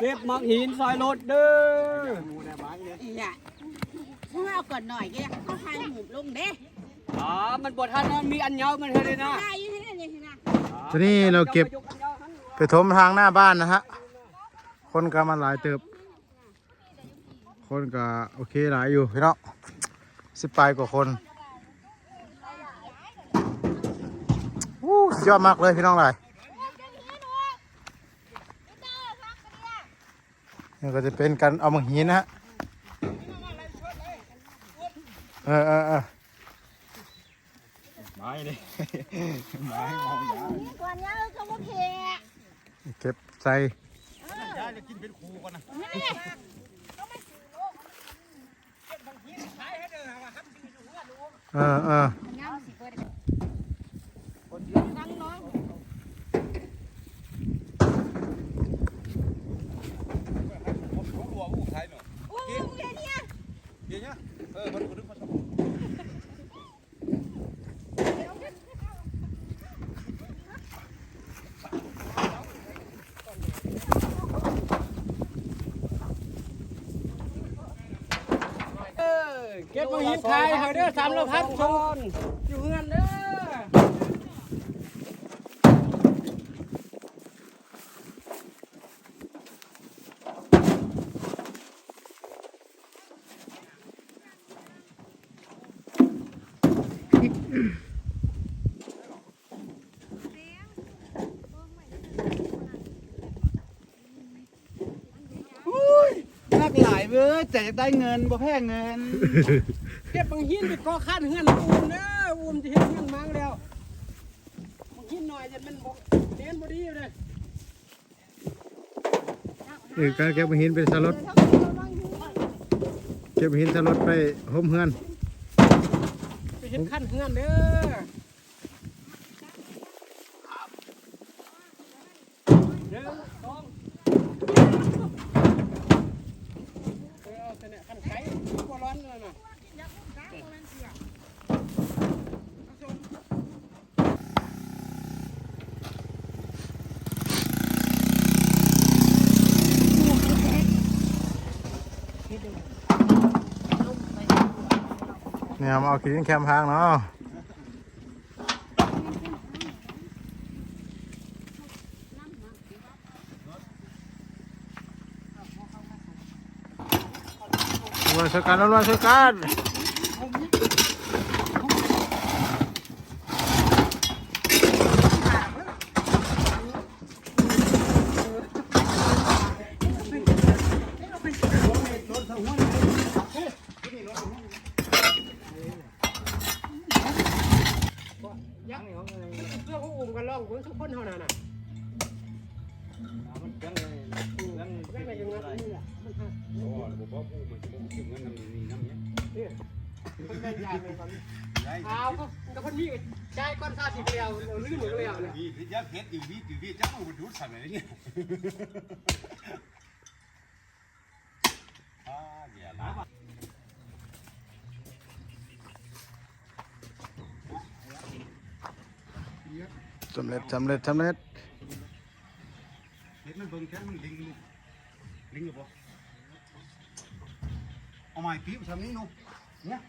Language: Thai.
เก็บมักหินซอยรถเด้ออีอะมึงเอาก่อนหน่อยแกเขาพายหมูลงเด้อ๋อมันบ่ทันมันมีอันยาวมันเฮ็ดเลยนะพายอยู่ที่นั่นนี่นะทีนี้เราเก็บไปถมทางหน้าบ้านนะฮะ คนก็มาหลายเติบ คนก็โอเคหลายอยู่พี่น้องสิบปลายกว่าคนวู้สุดยอดมากเลยพี่น้องหลาย นี่ก็จะเป็นการเอามาหินนะฮะเออเออเออไม้เลยไม้มองยาก่อนนี้เขาบ่เพะเก็บใส่ยาจะกินเป็นครูก่อนนะเออเออ ผมรู้ว่าผู้ไทยเนาะ โอ้ยเดี๋ยวนี้ เดี๋ยวนี้ เก็บมักหินไทยเฮาเด้อสามร้อยพัดชนอยู่เฮือนเด้อ นั กหลายเว้ยแต่จะได้เงินบ่แพ้เงินเก็บมังหินไปก่อขั้นเฮือนอูมเด้ออูมจะเฮ็ดเฮือนมังแล้วมังหินหน่อยจะมันบ่เน้นบ่ดีเลยเออการเก็บหินเป็นสลดเก็บหินสลดไปห่มเฮือนไปเฮ็ดขั้นเฮือนเด้อหนึ่งสองเออเอาแต่เนี่ยขั้นไก่บ่ร้อนเลยน่ะ เนี่ยมาเอาขี้ดินแคมพางเนาะรวยช่วยกันรวยช่วยกัน ยักษ์เรื่องของอุ้มกันร้องเบิ่งทุกคนเท่านั้นน่ะมันยังไงยังยังไงยังไงนี่แหละมันหักโอ้บ่บ่ผู้มันจะบ่กินเงินน้ำนี่น้ำเนี้ยเนี่ยมันได้ยายไปก่อนได้เอาก็กับคนนี้จ่ายก้อนค่าสิเดียวเราลืมหมดแล้วเนี่ยวีที่ยักษ์เฮ็ดอยู่วีอยู่วีจังมันดูดสั่นเลยเนี่ยอ่าเดี๋ยวนะ สำเร็จสำเร็จสำเร็จเฮ็ดมันเบิ่งแค่มันลิงลูกลิงหรือเปล่าเอาไม้ปีบทำนี้นูเนี่ย